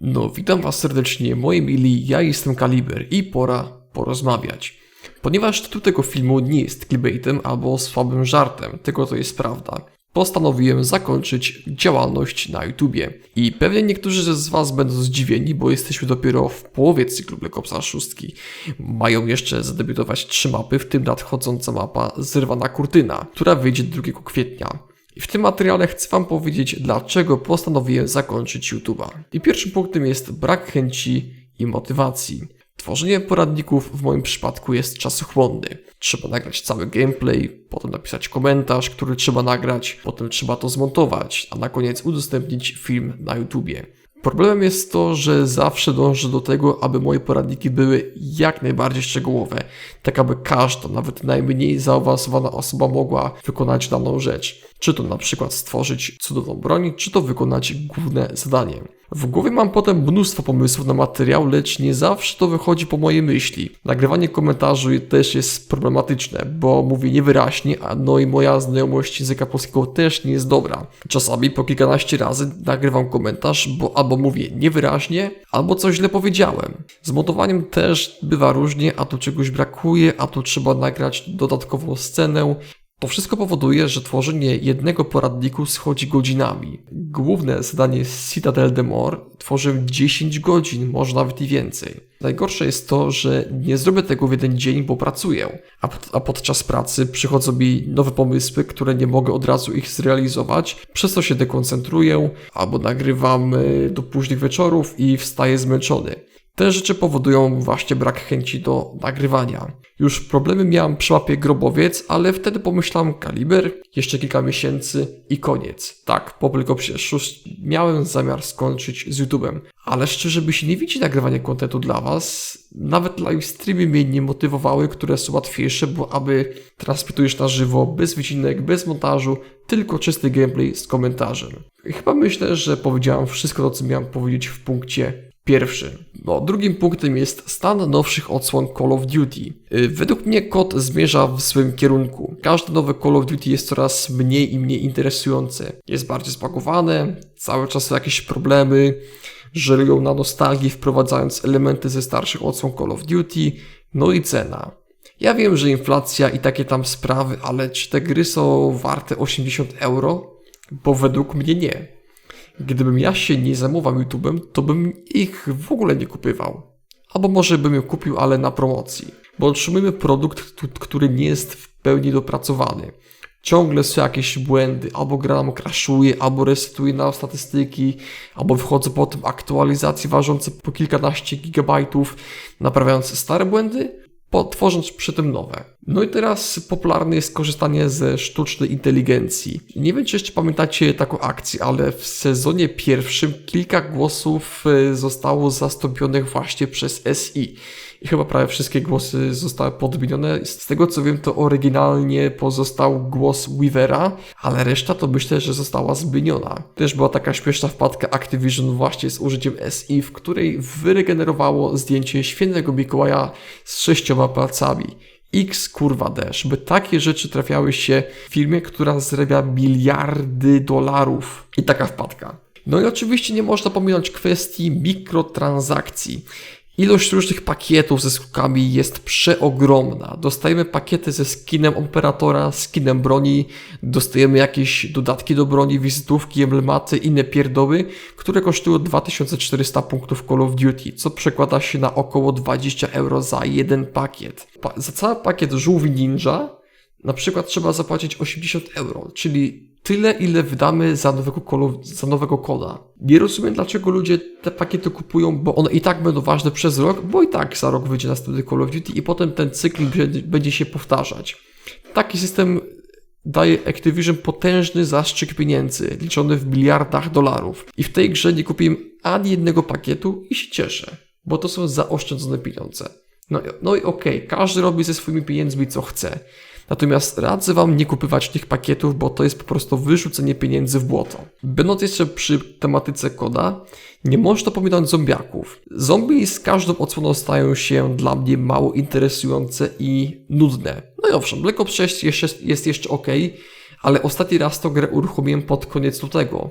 No, witam Was serdecznie, moi mili, ja jestem Kaliber i pora porozmawiać. Ponieważ tytuł tego filmu nie jest clickbaitem albo słabym żartem, tylko to jest prawda, postanowiłem zakończyć działalność na YouTubie. I pewnie niektórzy z Was będą zdziwieni, bo jesteśmy dopiero w połowie cyklu Black Opsa 6. Mają jeszcze zadebiutować trzy mapy, w tym nadchodząca mapa Zrywana Kurtyna, która wyjdzie 2 kwietnia. W tym materiale chcę Wam powiedzieć, dlaczego postanowiłem zakończyć YouTube'a. I pierwszym punktem jest brak chęci i motywacji. Tworzenie poradników w moim przypadku jest czasochłonny. Trzeba nagrać cały gameplay, potem napisać komentarz, który trzeba nagrać, potem trzeba to zmontować, a na koniec udostępnić film na YouTubie. Problemem jest to, że zawsze dążę do tego, aby moje poradniki były jak najbardziej szczegółowe, tak aby każda, nawet najmniej zaawansowana osoba mogła wykonać daną rzecz. Czy to na przykład stworzyć cudowną broń, czy to wykonać główne zadanie. W głowie mam potem mnóstwo pomysłów na materiał, lecz nie zawsze to wychodzi po mojej myśli. Nagrywanie komentarzy też jest problematyczne, bo mówię niewyraźnie, a no i moja znajomość języka polskiego też nie jest dobra. Czasami po kilkanaście razy nagrywam komentarz, bo albo mówię niewyraźnie, albo coś źle powiedziałem. Z montowaniem też bywa różnie, a tu czegoś brakuje, a tu trzeba nagrać dodatkową scenę, to wszystko powoduje, że tworzenie jednego poradniku schodzi godzinami. Główne zadanie Citadel de Mor tworzę 10 godzin, może nawet i więcej. Najgorsze jest to, że nie zrobię tego w jeden dzień, bo pracuję, a, a podczas pracy przychodzą mi nowe pomysły, które nie mogę od razu ich zrealizować, przez co się dekoncentruję, albo nagrywam y, do późnych wieczorów i wstaję zmęczony. Te rzeczy powodują właśnie brak chęci do nagrywania. Już problemy miałem przy mapie Grobowiec, ale wtedy pomyślałem kaliber, jeszcze kilka miesięcy i koniec. Tak, po tylko przecież miałem zamiar skończyć z YouTube'em. Ale szczerze by się nie widzi nagrywanie kontentu dla Was. Nawet live streamy mnie nie motywowały, które są łatwiejsze, bo aby transmitujesz na żywo, bez wycinek, bez montażu, tylko czysty gameplay z komentarzem. Chyba myślę, że powiedziałem wszystko to, co miałem powiedzieć w punkcie Pierwszy. No, drugim punktem jest stan nowszych odsłon Call of Duty. Y, według mnie kod zmierza w swym kierunku. Każde nowe Call of Duty jest coraz mniej i mniej interesujące. Jest bardziej spakowane, cały czas są jakieś problemy, żerują na nostalgii wprowadzając elementy ze starszych odsłon Call of Duty, no i cena. Ja wiem, że inflacja i takie tam sprawy, ale czy te gry są warte 80 euro? Bo według mnie nie. Gdybym ja się nie zajmował YouTube'em, to bym ich w ogóle nie kupywał. Albo może bym ją kupił, ale na promocji. Bo otrzymujemy produkt, który nie jest w pełni dopracowany. Ciągle są jakieś błędy, albo gra nam crashuje, albo resetuje na statystyki, albo wchodzą potem aktualizacje ważące po kilkanaście gigabajtów, naprawiając stare błędy, tworząc przy tym nowe. No i teraz popularne jest korzystanie ze sztucznej inteligencji. Nie wiem, czy jeszcze pamiętacie taką akcję, ale w sezonie pierwszym kilka głosów e, zostało zastąpionych właśnie przez SI i chyba prawie wszystkie głosy zostały podmienione. Z tego co wiem, to oryginalnie pozostał głos Weavera, ale reszta to myślę, że została zmieniona. Też była taka śmieszna wpadka Activision właśnie z użyciem SI, w której wyregenerowało zdjęcie świętego Mikołaja z sześcioma palcami. X kurwa też, by takie rzeczy trafiały się w firmie, która zarabia miliardy dolarów. I taka wpadka. No i oczywiście nie można pominąć kwestii mikrotransakcji. Ilość różnych pakietów ze skórkami jest przeogromna. Dostajemy pakiety ze skinem operatora, skinem broni, dostajemy jakieś dodatki do broni, wizytówki, emblematy, inne pierdoły, które kosztują 2400 punktów Call of Duty, co przekłada się na około 20 euro za jeden pakiet. Pa za cały pakiet żółwi ninja na przykład trzeba zapłacić 80 euro, czyli tyle, ile wydamy za nowego, kolo, za nowego koda. Nie rozumiem, dlaczego ludzie te pakiety kupują, bo one i tak będą ważne przez rok, bo i tak za rok wyjdzie następny Call of Duty i potem ten cykl będzie się powtarzać. Taki system daje Activision potężny zastrzyk pieniędzy, liczony w miliardach dolarów. I w tej grze nie kupiłem ani jednego pakietu i się cieszę, bo to są zaoszczędzone pieniądze. No, no i okej, okay, każdy robi ze swoimi pieniędzmi co chce. Natomiast radzę Wam nie kupywać tych pakietów, bo to jest po prostu wyrzucenie pieniędzy w błoto. Będąc jeszcze przy tematyce koda, nie można pominąć zombiaków. Zombie z każdą odsłoną stają się dla mnie mało interesujące i nudne. No i owszem, Black Ops 6 jeszcze, jest jeszcze ok, ale ostatni raz to grę uruchomiłem pod koniec lutego.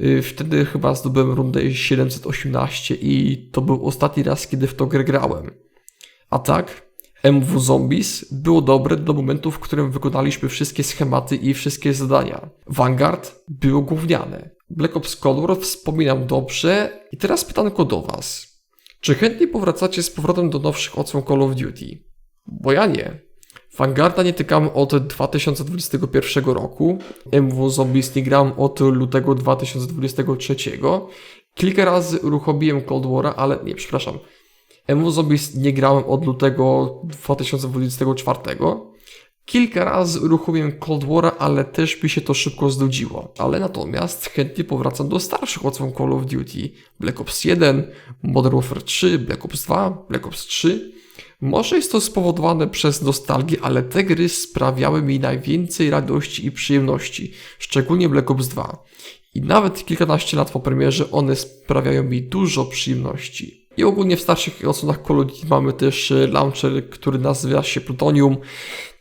Y, Wtedy chyba zdobyłem rundę 718 i to był ostatni raz, kiedy w tą grę grałem. A tak, MW Zombies było dobre do momentu, w którym wykonaliśmy wszystkie schematy i wszystkie zadania. Vanguard było gówniane. Black Ops Cold War wspominam dobrze i teraz pytanko do Was. Czy chętnie powracacie z powrotem do nowszych odsłon Call of Duty? Bo ja nie. Vanguarda nie tykam od 2021 roku. MW Zombies nie gram od lutego 2023. Kilka razy uruchomiłem Cold War, ale nie, przepraszam. MW Zombies nie grałem od lutego 2024. Kilka razy uruchomiłem Cold War, ale też mi się to szybko znudziło. Ale natomiast chętnie powracam do starszych odsłon Call of Duty. Black Ops 1, Modern Warfare 3, Black Ops 2, Black Ops 3. Może jest to spowodowane przez nostalgię, ale te gry sprawiały mi najwięcej radości i przyjemności, szczególnie Black Ops 2. I nawet kilkanaście lat po premierze one sprawiają mi dużo przyjemności. I ogólnie w starszych odsłonach Call of Duty mamy też e, launcher, który nazywa się Plutonium.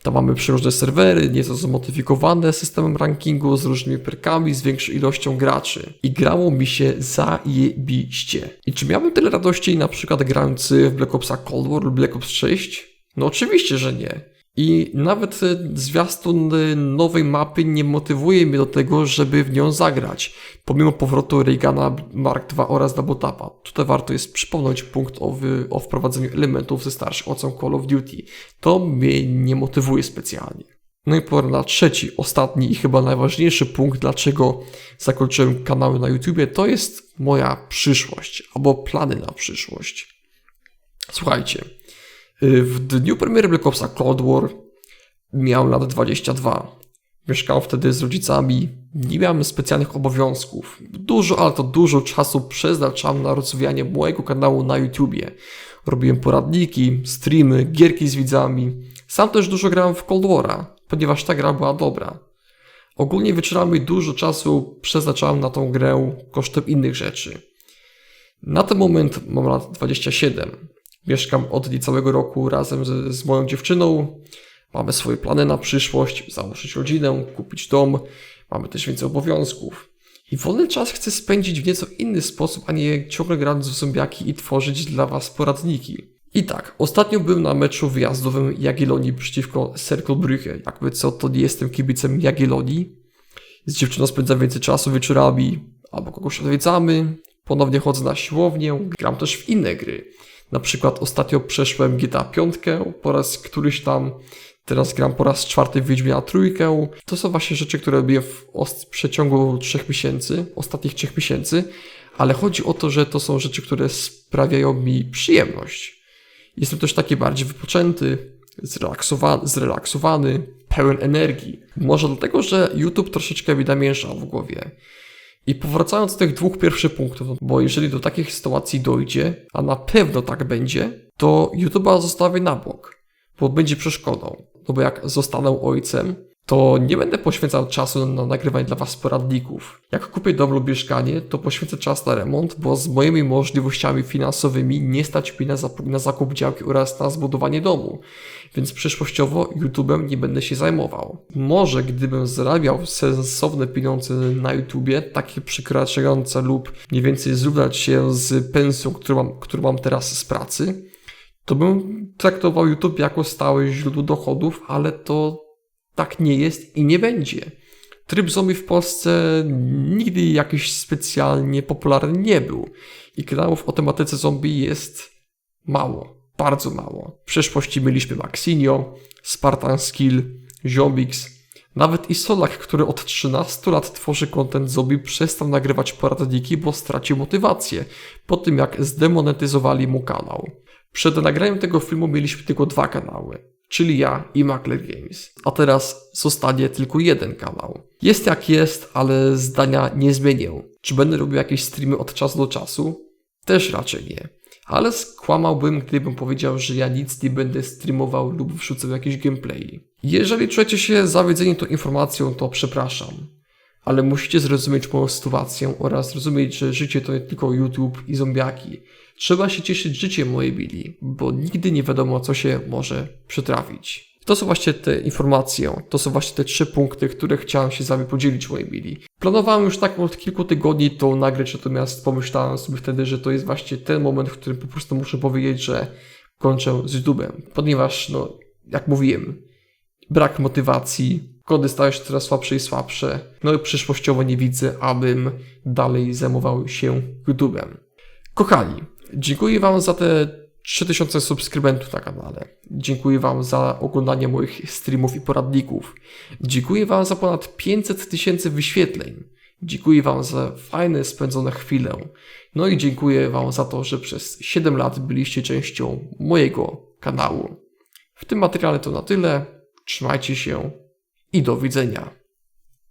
Tam mamy przeróżne serwery, nieco zmodyfikowane systemem rankingu, z różnymi perkami, z większą ilością graczy. I grało mi się zajebiście. I czy miałbym tyle radości na przykład grając w Black Opsa Cold War lub Black Ops 6? No oczywiście, że nie. I nawet e, zwiastun e, nowej mapy nie motywuje mnie do tego, żeby w nią zagrać, pomimo powrotu Reagana Mark II oraz Double Tapa. Tutaj warto jest przypomnieć punkt o, o wprowadzeniu elementów ze starszych ocen Call of Duty. To mnie nie motywuje specjalnie. No i pora na trzeci, ostatni i chyba najważniejszy punkt, dlaczego zakończyłem kanały na YouTubie, to jest moja przyszłość, albo plany na przyszłość. Słuchajcie, w dniu premiery Black Opsa Cold War miałem lat 22. Mieszkałem wtedy z rodzicami, nie miałem specjalnych obowiązków. Dużo, ale to dużo czasu przeznaczałem na rozwijanie mojego kanału na YouTubie. Robiłem poradniki, streamy, gierki z widzami. Sam też dużo grałem w Cold War'a, ponieważ ta gra była dobra. Ogólnie wieczorami dużo czasu przeznaczałem na tą grę kosztem innych rzeczy. Na ten moment mam lat 27. Mieszkam od niecałego roku razem z, z moją dziewczyną. Mamy swoje plany na przyszłość, założyć rodzinę, kupić dom. Mamy też więcej obowiązków. I wolny czas chcę spędzić w nieco inny sposób, a nie ciągle grać w zombiaki i tworzyć dla Was poradniki. I tak, ostatnio byłem na meczu wyjazdowym Jagiellonii przeciwko Cercle Brugge. Jakby co, to nie jestem kibicem Jagiellonii. Z dziewczyną spędzam więcej czasu wieczorami, albo kogoś odwiedzamy. Ponownie chodzę na siłownię, gram też w inne gry. Na przykład ostatnio przeszłem GTA 5 po raz któryś tam, teraz gram po raz czwarty w Wiedźmina trójkę. To są właśnie rzeczy, które robię w przeciągu trzech miesięcy, ostatnich trzech miesięcy, ale chodzi o to, że to są rzeczy, które sprawiają mi przyjemność. Jestem też taki bardziej wypoczęty, zrelaksowany, zrelaksowany pełen energii. Może dlatego, że YouTube troszeczkę mi namiesza w głowie. I powracając do tych dwóch pierwszych punktów, bo jeżeli do takich sytuacji dojdzie, a na pewno tak będzie, to YouTube'a zostawię na bok, bo będzie przeszkodą. No bo jak zostanę ojcem, to nie będę poświęcał czasu na nagrywanie dla Was poradników. Jak kupię dom lub mieszkanie, to poświęcę czas na remont, bo z moimi możliwościami finansowymi nie stać mi na, na zakup działki oraz na zbudowanie domu. Więc przyszłościowo YouTube'em nie będę się zajmował. Może gdybym zarabiał sensowne pieniądze na YouTubie, takie przekraczające lub mniej więcej zrównać się z pensją, którą mam, którą mam teraz z pracy, to bym traktował YouTube jako stałe źródło dochodów, ale to tak nie jest i nie będzie. Tryb zombie w Polsce nigdy jakiś specjalnie popularny nie był i kanałów o tematyce zombie jest mało, bardzo mało. W przeszłości mieliśmy Maxinio, Spartan Skill, Zombix, nawet i Solak, który od 13 lat tworzy content zombie, przestał nagrywać poradniki, bo stracił motywację po tym jak zdemonetyzowali mu kanał. Przed nagraniem tego filmu mieliśmy tylko dwa kanały czyli ja i Makler Games. A teraz zostanie tylko jeden kanał. Jest jak jest, ale zdania nie zmienię. Czy będę robił jakieś streamy od czasu do czasu? Też raczej nie. Ale skłamałbym, gdybym powiedział, że ja nic nie będę streamował lub wrzucał jakieś gameplay. Jeżeli czujecie się zawiedzeni tą informacją, to przepraszam. Ale musicie zrozumieć moją sytuację oraz zrozumieć, że życie to nie tylko YouTube i zombiaki. Trzeba się cieszyć życiem, moje Billy, bo nigdy nie wiadomo, co się może przytrafić. To są właśnie te informacje, to są właśnie te trzy punkty, które chciałem się z wami podzielić, moi mili. Planowałem już tak od kilku tygodni to nagrać, natomiast pomyślałem sobie wtedy, że to jest właśnie ten moment, w którym po prostu muszę powiedzieć, że kończę z YouTube'em, ponieważ, no, jak mówiłem, brak motywacji, kody stają się coraz słabsze i słabsze, no i przyszłościowo nie widzę, abym dalej zajmował się YouTube'em. Kochani, dziękuję Wam za te 3000 subskrybentów na kanale. Dziękuję Wam za oglądanie moich streamów i poradników. Dziękuję Wam za ponad 500 tysięcy wyświetleń. Dziękuję Wam za fajne spędzone chwile. No i dziękuję Wam za to, że przez 7 lat byliście częścią mojego kanału. W tym materiale to na tyle. Trzymajcie się i do widzenia.